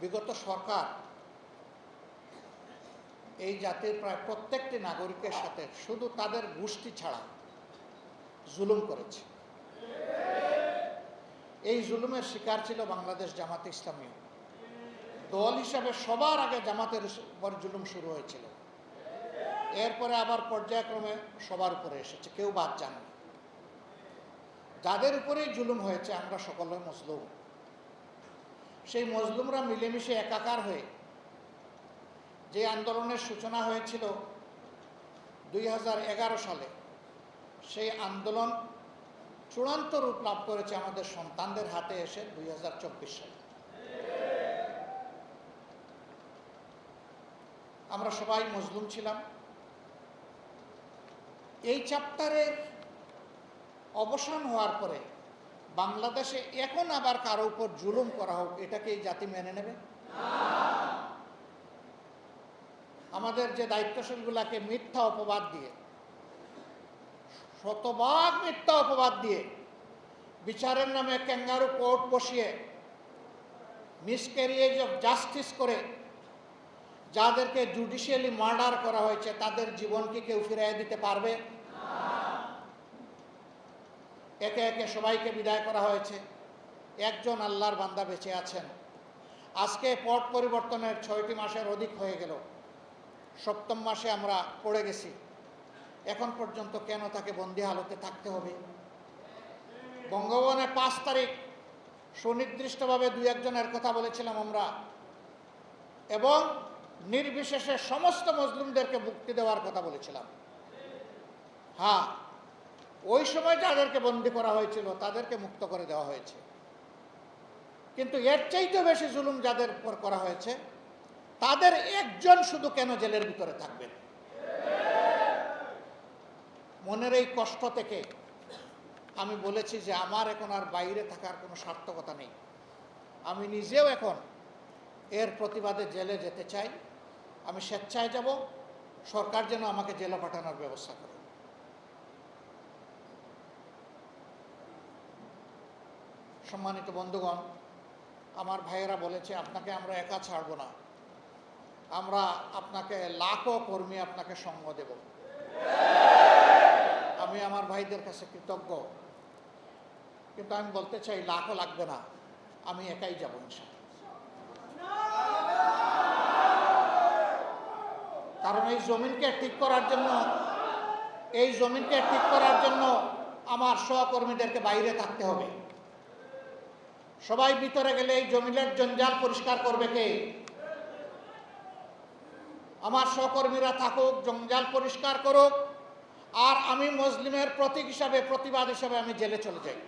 বিগত সরকার এই জাতির প্রায় প্রত্যেকটি নাগরিকের সাথে শুধু তাদের গোষ্ঠী ছাড়া জুলুম করেছে। এই জুলুমের শিকার ছিল বাংলাদেশ জামাত ইসলামী। দল হিসাবে সবার আগে জামাতের উপর জুলুম শুরু হয়েছিল। এরপরে আবার পর্যায়ক্রমে সবার উপরে এসেছে, কেউ বাদ যাননি যাদের উপরেই জুলুম হয়েছে, আমরা সকলে মজলুম। সেই মজলুমরা মিলেমিশে একাকার হয়ে যে আন্দোলনের সূচনা হয়েছিল দুই হাজার এগারো সালে, সেই আন্দোলন চূড়ান্ত রূপ লাভ করেছে আমাদের সন্তানদের হাতে এসে দুই হাজার চব্বিশ সালে। আমরা সবাই মজলুম ছিলাম। এই চ্যাপ্টারের অবসান হওয়ার পরে বাংলাদেশে এখন আবার কারও উপর জুলুম করা হোক, এটাকে এই জাতি মেনে নেবে? আমাদের যে দায়িত্বশীলগুলাকে মিথ্যা অপবাদ দিয়ে, শতভাগ মিথ্যা অপবাদ দিয়ে, বিচারের নামে ক্যাঙ্গারু কোর্ট বসিয়ে মিসক্যারিয়েজ অফ জাস্টিস করে, যাদেরকে জুডিশিয়ালি মার্ডার করা হয়েছে, তাদের জীবন কি কেউ ফিরিয়ে দিতে পারবে? একে একে সবাইকে বিদায় করা হয়েছে। একজন আল্লাহর বান্দা বেঁচে আছেন। আজকে পট পরিবর্তনের ছয়টি মাসের অধিক হয়ে গেল। সপ্তম মাসে আমরা পড়ে গেছি। এখন পর্যন্ত কেন তাকে বন্দি হালতে থাকতে হবে? বঙ্গভবনে পাঁচ তারিখ সুনির্দিষ্টভাবে দুই একজনের কথা বলেছিলাম আমরা। এবং নির্বিশেষে সমস্ত মজলুমদেরকে মুক্তি দেওয়ার কথা বলেছিলাম। হ্যাঁ ওই সময় যাদেরকে বন্দি করা হয়েছিল, তাদেরকে মুক্ত করে দেওয়া হয়েছে। কিন্তু এর চাইতে বেশি জুলুম যাদের উপর করা হয়েছে, তাদের একজন শুধু কেন জেলের ভিতরে থাকবেন? মনের এই কষ্ট থেকে আমি বলেছি যে আমার এখন আর বাইরে থাকার কোনো সার্থকতা নেই। আমি নিজেও এখন এর প্রতিবাদে জেলে যেতে চাই। আমি স্বেচ্ছায় যাব, সরকার যেন আমাকে জেলে পাঠানোর ব্যবস্থা করে সম্মানিত বন্ধুগণ, আমার ভাইয়েরা বলেছে, আপনাকে আমরা একা ছাড়বো না। আমরা আপনাকে লাখো কর্মী আপনাকে সঙ্গ দেব। আমি আমার ভাইদের কাছে কৃতজ্ঞ। কিন্তু আমি বলতে চাই লাখও লাগবে না। আমি একাই যাব ইনশাল্লাহ কারণ এই জমিনকে ঠিক করার জন্য, এই জমিনকে ঠিক করার জন্য আমার সহকর্মীদেরকে বাইরে থাকতে হবে। সবাই ভিতরে গেলে এই জমিনের জঞ্জাল পরিষ্কার করবে কে? আমার সহকর্মীরা থাকুক, জঞ্জাল পরিষ্কার করুক, আর আমি মুসলিমের প্রতীক হিসাবে, প্রতিবাদ হিসাবে আমি জেলে চলে যাই।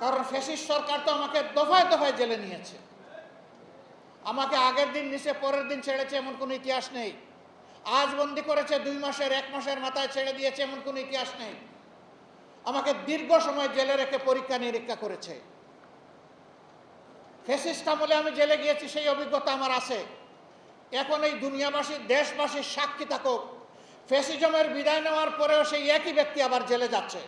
কারণ ফেসিস সরকার তো আমাকে দফায় দফায় জেলে নিয়েছে। আমাকে আগের দিন নিচে, পরের দিন ছেড়েছে এমন কোনো ইতিহাস নেই। আজ বন্দি করেছে দুই মাসের, এক মাসের মাথায় ছেড়ে দিয়েছে এমন কোনো ইতিহাস নেই। আমাকে দীর্ঘ সময় জেলে রেখে পরীক্ষা নিরীক্ষা করেছে। ফেসিস্ট আমলে আমি জেলে গিয়েছি, সেই অভিজ্ঞতা আমার আছে। এখন এই দুনিয়াবাসী, দেশবাসীর সাক্ষী থাকুক। ফেসিজমের বিদায় নেওয়ার পরেও সেই একই ব্যক্তি আবার জেলে যাচ্ছে।